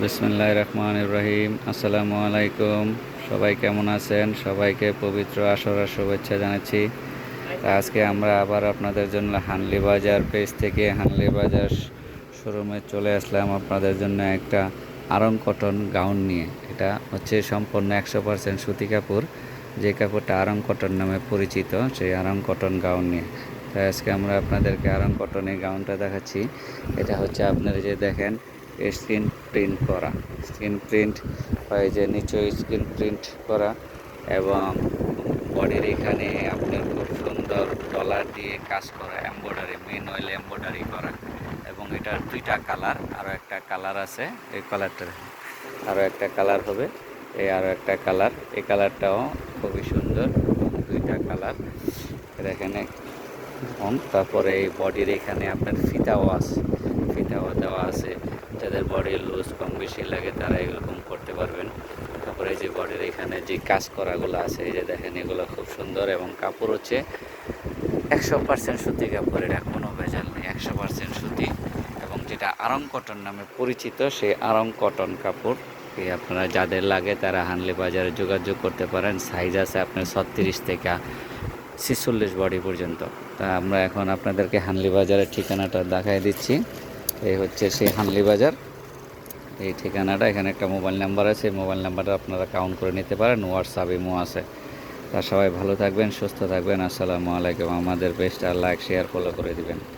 বিসমুল্লাহ রহমান রহিম। আসসালামু আলাইকুম সবাই কেমন আছেন? সবাইকে পবিত্র আসরার শুভেচ্ছা জানাচ্ছি। আজকে আমরা আবার আপনাদের জন্য হানলি বাজার পেজ থেকে হানলি বাজার শোরুমে চলে আসলাম আপনাদের জন্য একটা আরং কটন গাউন নিয়ে। এটা হচ্ছে সম্পূর্ণ একশো পার্সেন্ট সুতি কাপড়। যে কাপড়টা আরং কটন নামে পরিচিত, সেই আরং কটন গাউন নিয়ে। তাই আজকে আমরা আপনাদেরকে আরং কটনের গাউনটা দেখাচ্ছি। এটা হচ্ছে আপনারা যে দেখেন স্ক্রিন প্রিন্ট করা। স্ক্রিন প্রিন্ট হয় যে নিচে স্ক্রিন প্রিন্ট করা এবং বডির এখানে আপনার খুব সুন্দর ডলার দিয়ে কাজ করা, এম্ব্রয়ডারি মেন অয়েল এম্ব্রয়ডারি করা এবং এটার দুইটা কালার, আরও একটা কালার আছে, এই কালারটা আরও একটা কালার হবে, এই আরও একটা কালার, এই কালারটাও খুবই সুন্দর, দুইটা কালার। এখানে তারপরে এই বডির এখানে আপনার ফিতাও আছে। ফিতাও দেওয়া দেওয়া আছে। যাদের বডির লুজ কম বেশি লাগে, তারা এরকম করতে পারবেন। তারপরে এই যে বডির এখানে যে কাজ করাগুলো আছে, এই যে দেখেন এগুলো খুব সুন্দর এবং কাপড় হচ্ছে একশো পার্সেন্ট সুতি কাপড় এটা কোনো ভেজাল নেই, একশো পার্সেন্ট সুতি। এবং যেটা আরং কটন নামে পরিচিত, সেই আরং কটন কাপড়। এই আপনারা যাদের লাগে, তারা হানলি বাজারে যোগাযোগ করতে পারেন। সাইজ আছে আপনার ছত্রিশ থেকে ছেচল্লিশ বডি পর্যন্ত। তা আমরা এখন আপনাদেরকে হানলি বাজারের ঠিকানাটা দেখাই দিচ্ছি। এই হচ্ছে সেই হানলি বাজার। এই ঠিকানাটা, এখানে একটা মোবাইল নাম্বার আছে মোবাইল নাম্বারটা আপনারা কাউন্ট করে নিতে পারেন হোয়াটসঅ্যাপ ইমো আছে। তা সবাই ভালো থাকবেন, সুস্থ থাকবেন, আসসালামু আলাইকুম। আমাদের বেস্ট আর লাইক শেয়ার ফলো করে দিবেন।